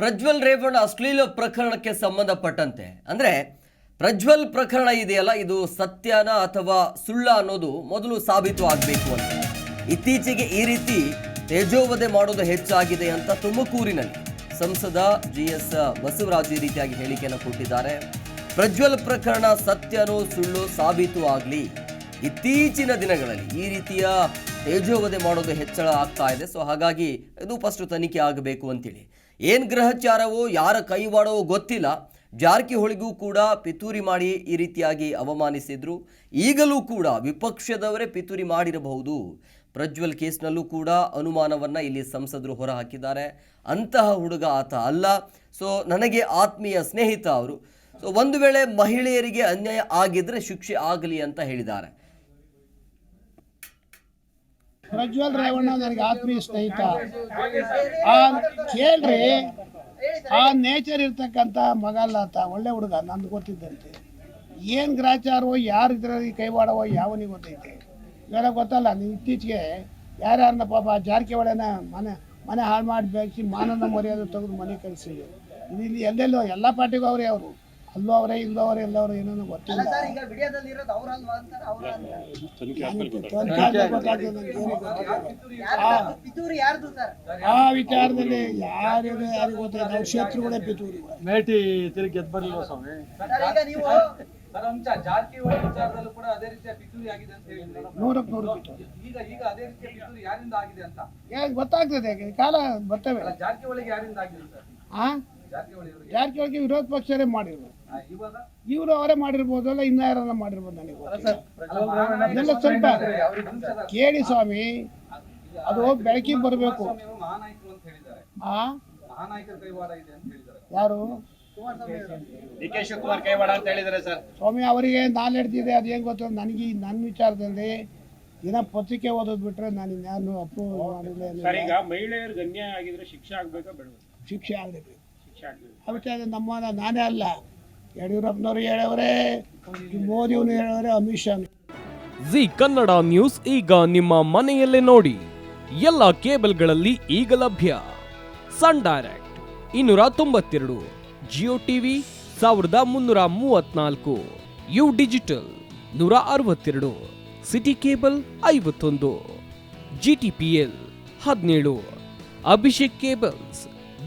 ಪ್ರಜ್ವಲ್ ರೇವಣ್ಣ ಅಶ್ಲೀಲ ಪ್ರಕರಣಕ್ಕೆ ಸಂಬಂಧಪಟ್ಟಂತೆ. ಅಂದ್ರೆ ಪ್ರಜ್ವಲ್ ಪ್ರಕರಣ ಇದೆಯಲ್ಲ, ಇದು ಸತ್ಯನ ಅಥವಾ ಸುಳ್ಳ ಅನ್ನೋದು ಮೊದಲು ಸಾಬೀತು ಆಗಬೇಕು ಅಂತ. ಇತ್ತೀಚೆಗೆ ಈ ರೀತಿ ತೇಜೋವಧೆ ಮಾಡೋದು ಹೆಚ್ಚಾಗಿದೆ ಅಂತ ತುಮಕೂರಿನಲ್ಲಿ ಸಂಸದ ಜಿ ಎಸ್ ಬಸವರಾಜ್ ಈ ರೀತಿಯಾಗಿ ಹೇಳಿಕೆಯನ್ನು ಕೊಟ್ಟಿದ್ದಾರೆ. ಪ್ರಜ್ವಲ್ ಪ್ರಕರಣ ಸತ್ಯನೋ ಸುಳ್ಳು ಸಾಬೀತು ಆಗಲಿ. ಇತ್ತೀಚಿನ ದಿನಗಳಲ್ಲಿ ಈ ರೀತಿಯ ತೇಜೋವಧೆ ಮಾಡೋದು ಹೆಚ್ಚಳ ಆಗ್ತಾ ಇದೆ. ಸೊ ಹಾಗಾಗಿ ಇದು ಫಸ್ಟ್ ತನಿಖೆ ಆಗಬೇಕು ಅಂತೇಳಿ. ಏನು ಗ್ರಹಚಾರವೋ, ಯಾರ ಕೈವಾಡವೋ ಗೊತ್ತಿಲ್ಲ. ಜಾರಕಿಹೊಳಿಗೂ ಕೂಡ ಪಿತೂರಿ ಮಾಡಿ ಈ ರೀತಿಯಾಗಿ ಅವಮಾನಿಸಿದ್ರು. ಈಗಲೂ ಕೂಡ ವಿಪಕ್ಷದವರೇ ಪಿತೂರಿ ಮಾಡಿರಬಹುದು. ಪ್ರಜ್ವಲ್ ಕೇಸ್ನಲ್ಲೂ ಕೂಡ ಅನುಮಾನವನ್ನು ಇಲ್ಲಿ ಸಂಸದರು ಹೊರಹಾಕಿದ್ದಾರೆ. ಅಂತಹ ಹುಡುಗ ಆತ ಅಲ್ಲ. ಸೊ ನನಗೆ ಆತ್ಮೀಯ ಸ್ನೇಹಿತ ಅವರು. ಸೊ ಒಂದು ವೇಳೆ ಮಹಿಳೆಯರಿಗೆ ಅನ್ಯಾಯ ಆಗಿದ್ರೆ ಶಿಕ್ಷೆ ಆಗಲಿ ಅಂತ ಹೇಳಿದ್ದಾರೆ. ಪ್ರಜ್ವಲ್ ರೇವಣ್ಣ ನನಗೆ ಆತ್ಮೀಯ ಸ್ನೇಹಿತ. ಆ, ಕೇಳ್ರಿ. ಆ ನೇಚರ್ ಇರ್ತಕ್ಕಂಥ ಮಗಲ್ಲಾತ, ಒಳ್ಳೆ ಹುಡುಗ, ನಂದು ಗೊತ್ತಿದ್ದಂತೆ. ಏನು ಗ್ರಾಚಾರವೋ, ಯಾರು ಇದ್ರಲ್ಲಿ ಕೈವಾಡವೋ, ಯಾವನಿಗೆ ಗೊತ್ತೈತೆ. ಇವೆಲ್ಲ ಗೊತ್ತಲ್ಲ ನೀವು ಇತ್ತೀಚೆಗೆ ಯಾರ್ಯಾರನ್ನ ಪಾಪ ಜಾರಕಿಹೊಳೆನ ಮನೆ ಮನೆ ಹಾಳು ಮಾಡಿ ಬೆಳೆಸಿ ಮಾನನ ಮರ್ಯಾದೆ ತೆಗೆದು ಮನೆ ಕಳಿಸಿ ಇಲ್ಲಿ ಎಲ್ಲೆಲ್ಲೋ, ಎಲ್ಲ ಪಾರ್ಟಿಗೂ ಅವರೇ ಅವರು. ಅಲ್ಲೂ ಅವರೇ ಇಲ್ಲೂ ಅವರೇ ಏನೋ ಗೊತ್ತಿಲ್ಲ ಅವ್ರ ಆ. ವಿಚಾರದಲ್ಲಿ ಯಾರಿಗೂ ಯಾರಿಗೂ ಗೊತ್ತಿಲ್ಲ. ನಾವು ಶತ್ರುಗಳೇ ಪಿತೂರಿ ಮೇಟಿ ತಿರುಗಿ ಗೆದ್ದು ಬರಲಿಲ್ಲ ಸ್ವಾಮಿ? ಸರ್ ಈಗ ನೀವು ಸರ್ ಅಂಶ ಜಾರಕಿಹೊಳಿ ವಿಚಾರದಲ್ಲೂ ಕೂಡ ಅದೇ ರೀತಿಯ ಪಿತೂರಿ ಆಗಿದೆ ಅಂತ ಹೇಳಿ ನೂರಕ್ಕೆ ನೂರು ಈಗ ಈಗ ಅದೇ ರೀತಿಯ ಪಿತೂರಿ ಯಾರಿಂದ ಆಗಿದೆ ಅಂತ? ಯಾಕೆ ಗೊತ್ತಾಗ್ತದೆ ಕಾಲ ಬರ್ತವೆ. ಜಾರಕಿಹೊಳಿಗೆ ಯಾರಿಂದ ಆಗಿದೆ ಸರ್? ಆ? ಜಾರಕಿಹೊಳಿ ಅವರಿಗೆ? ವಿರೋಧ ಪಕ್ಷರೇ ಮಾಡಿರ್ಬೋದು ಇವರು ಅವರೇ ಮಾಡಿರ್ಬೋದು ಅಲ್ಲ ಇನ್ನ ಯಾರನ್ನ ಮಾಡಿರ್ಬೋದು ನನಗೆ ಸ್ವಲ್ಪ ಕೇಳಿ ಸ್ವಾಮಿ. ಅದು ಬೆಳಕಿಗೆ ಬರಬೇಕು ಸ್ವಾಮಿ ಅವರು ಅಂತ ಹೇಳಿದ್ದಾರೆ. ಆ? ಮಹಾನಾಯಕರ ಕೈವಾಡ ಇದೆ ಅಂತ ಹೇಳಿದ್ದಾರೆ. ಯಾರು? ಸ್ವಾಮಿ ಅವರಿಗೆ ನಾಲ್ ಇದೆ ಅದು ಹೆಂಗ್ ಗೊತ್ತ? ನನಗೆ ಈ ನನ್ನ ವಿಚಾರದಲ್ಲಿ ದಿನ ಪತ್ರಿಕೆ ಓದೋದು ಬಿಟ್ರೆ ನಾನು ಇನ್ಯಾರು ಅಪ್ರೂವ್ ಮಾಡಿಲ್ಲ ಸರ್ ಏನಿಲ್ಲ. ಈಗ ಮಹಿಳೆಯರಿಗೆ ಅನ್ಯಾಯ ಆಗಿದ್ರೆ ಶಿಕ್ಷೆ ಆಗ್ಬೇಕಾ ಬೇಡ ಶಿಕ್ಷೆ ಆಗಲೇಬೇಕು. ಶಿಕ್ಷೆ ಆಗ್ಬೇಕು ವಿಚಾರ ನಮ್ಮ ನಾನೇ ಅಲ್ಲ. ಯಡಿಯೂರಪ್ಪನವರು ಹೇಳವರೇ ಮೋದಿಯವನು ಹೇಳವರೇ ಅಮಿತ್ ಶಾ. ಜಿ ಕನ್ನಡ ನ್ಯೂಸ್ ಈಗ ನಿಮ್ಮ ಮನೆಯಲ್ಲೇ ನೋಡಿ. ಎಲ್ಲ ಕೇಬಲ್ಗಳಲ್ಲಿ ಈಗ ಲಭ್ಯ. ಸನ್ ಡೈರೆಕ್ಟ್ ಇನ್ನೂರ ತೊಂಬತ್ತೆರಡು, ಜಿಯೋ ಟಿವಿ ಸಾವಿರದ ಮುನ್ನೂರ ಮೂವತ್ನಾಲ್ಕು, ಯು ಡಿಜಿಟಲ್ ನೂರ ಅರವತ್ತೆರಡು, ಸಿಟಿ ಕೇಬಲ್ ಐವತ್ತೊಂದು, ಜಿ ಟಿ ಪಿ ಎಲ್ ಹದಿನೇಳು, ಅಭಿಷೇಕ್ ಕೇಬಲ್ಸ್